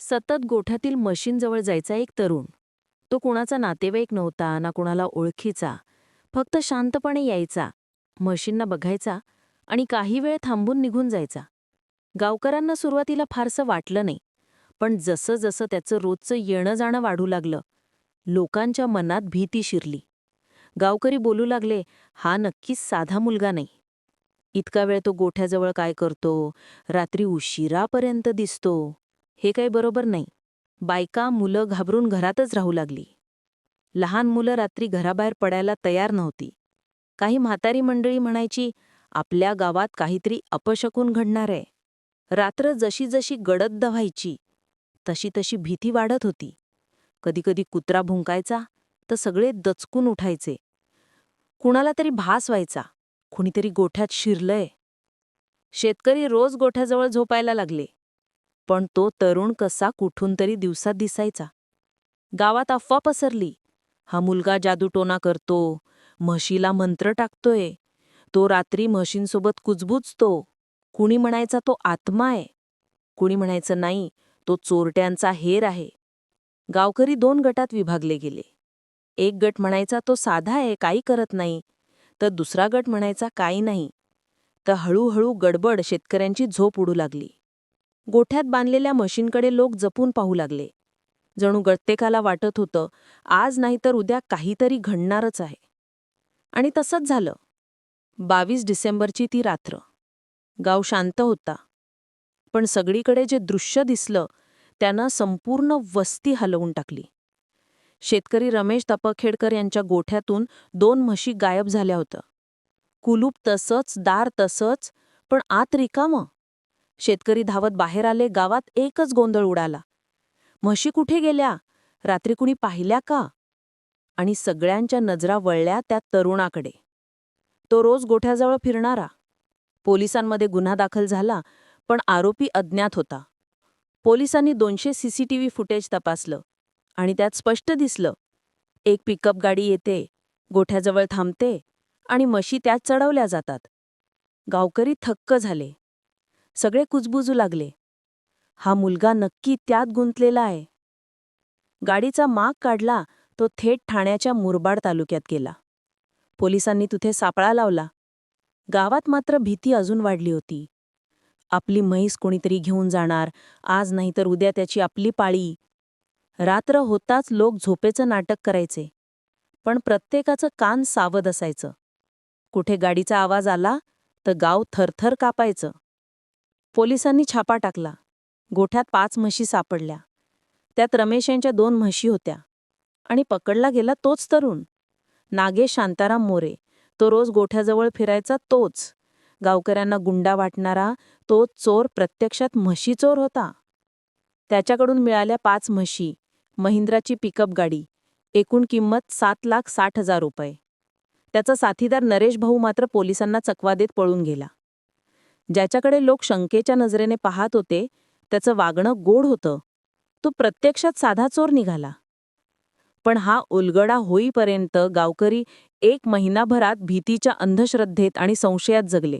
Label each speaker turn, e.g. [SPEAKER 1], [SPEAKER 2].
[SPEAKER 1] सतत गोठ्यातील मशीनजवळ जायचा एक तरुण. तो कुणाचा नातेवाईक नव्हता ना कुणाला ओळखीचा. फक्त शांतपणे यायचा मशीनना बघायचा आणि काही वेळ थांबून निघून जायचा. गावकऱ्यांना सुरुवातीला फारसं वाटलं नाही पण जसं जसं त्याचं रोजचं येणं जाणं वाढू लागलं लोकांच्या मनात भीती शिरली. गावकरी बोलू लागले हा नक्कीच साधा मुलगा नाही. इतका वेळ तो गोठ्याजवळ काय करतो? रात्री उशिरापर्यंत दिसतो. हे काही बरोबर नाही. बायका मुलं घाबरून घरातच राहू लागली. लहान मुलं रात्री घराबाहेर पडायला तयार नव्हती. काही म्हातारी मंडळी म्हणायची आपल्या गावात काहीतरी अपशकून घडणार आहे. रात्र जशी जशी गडद व्हायची तशी तशी भीती वाढत होती. कधीकधी कुत्रा भुंकायचा तर सगळे दचकून उठायचे. कुणाला तरी भास व्हायचा कुणीतरी गोठ्यात शिरलंय. शेतकरी रोज गोठ्याजवळ झोपायला लागले. पण तो तरुण कसा कुठून तरी दिवसात दिसायचा. गावात अफवा पसरली. हा मुलगा जादूटोना करतो. म्हशीला मंत्र टाकतोय. तो रात्री म्हशींसोबत कुजबुजतो. कुणी म्हणायचा तो आत्मा आहे. कुणी म्हणायचं नाही तो चोरट्यांचा हेर आहे. गावकरी दोन गटात विभागले गेले. एक गट म्हणायचा तो साधा आहे काही करत नाही. तर दुसरा गट म्हणायचा काही नाही. तर हळूहळू गडबड शेतकऱ्यांची झोप उडू लागली. गोठ्यात बांधलेल्या मशीनकडे लोक जपून पाहू लागले. जणू प्रत्येकाला वाटत होतं आज नाहीतर उद्या काहीतरी घडणारच आहे. आणि तसंच झालं. बावीस डिसेंबरची ती रात्र. गाव शांत होता. पण सगळीकडे जे दृश्य दिसलं त्यानं संपूर्ण वस्ती हलवून टाकली. शेतकरी रमेश तपखेडकर यांच्या गोठ्यातून दोन म्हशी गायब झाल्या होत्या. कुलूप तसंच दार तसंच पण आत रिकामं. शेतकरी धावत बाहेर आले गावात एकच गोंधळ उडाला. म्हशी कुठे गेल्या? रात्री कुणी पाहिल्या का? आणि सगळ्यांच्या नजरा वळल्या त्या तरुणाकडे. तो रोज गोठ्याजवळ फिरणारा. पोलिसांमध्ये गुन्हा दाखल झाला पण आरोपी अज्ञात होता. पोलिसांनी दोनशे सीसीटीव्ही फुटेज तपासलं आणि त्यात स्पष्ट दिसलं एक पिकअप गाडी येते गोठ्याजवळ थांबते आणि म्हशी त्यात चढवल्या जातात. गावकरी थक्क झाले. सगळे कुजबुजू लागले. हा मुलगा नक्की त्यात गुंतलेला आहे. गाडीचा माग काढला तो थेट ठाण्याच्या मुरबाड तालुक्यात गेला. पोलिसांनी तिथे सापळा लावला. गावात मात्र भीती अजून वाढली होती. आपली म्हैस कोणीतरी घेऊन जाणार आज नाही तर उद्या त्याची आपली पाळी. रात्र होताच लोक झोपेचं नाटक करायचे. पण प्रत्येकाचं कान सावध असायचं. कुठे गाडीचा आवाज आला तर गाव थरथर कापायचं. पोलिसांनी छापा टाकला. गोठ्यात पाच म्हशी सापडल्या. त्यात रमेश यांच्या दोन म्हशी होत्या. आणि पकडला गेला तोच तरुण. नागेश शांताराम मोरे. तो रोज गोठ्याजवळ फिरायचा तोच. गावकऱ्यांना गुंडा वाटणारा तो चोर प्रत्यक्षात म्हशी चोर होता. त्याच्याकडून मिळाल्या पाच म्हशी. महिंद्राची पिकअप गाडी. एकूण किंमत सात लाख साठ हजार रुपये. त्याचा साथीदार नरेश भाऊ मात्र पोलिसांना चकवा देत पळून गेला. ज्याच्याकडे लोक शंकेच्या नजरेने पाहत होते त्याचं वागणं गोड होतं. तो प्रत्यक्षात साधा चोर निघाला. पण हा उलगडा होईपर्यंत गावकरी एक महिनाभरात भीतीच्या अंधश्रद्धेत आणि संशयात जगले.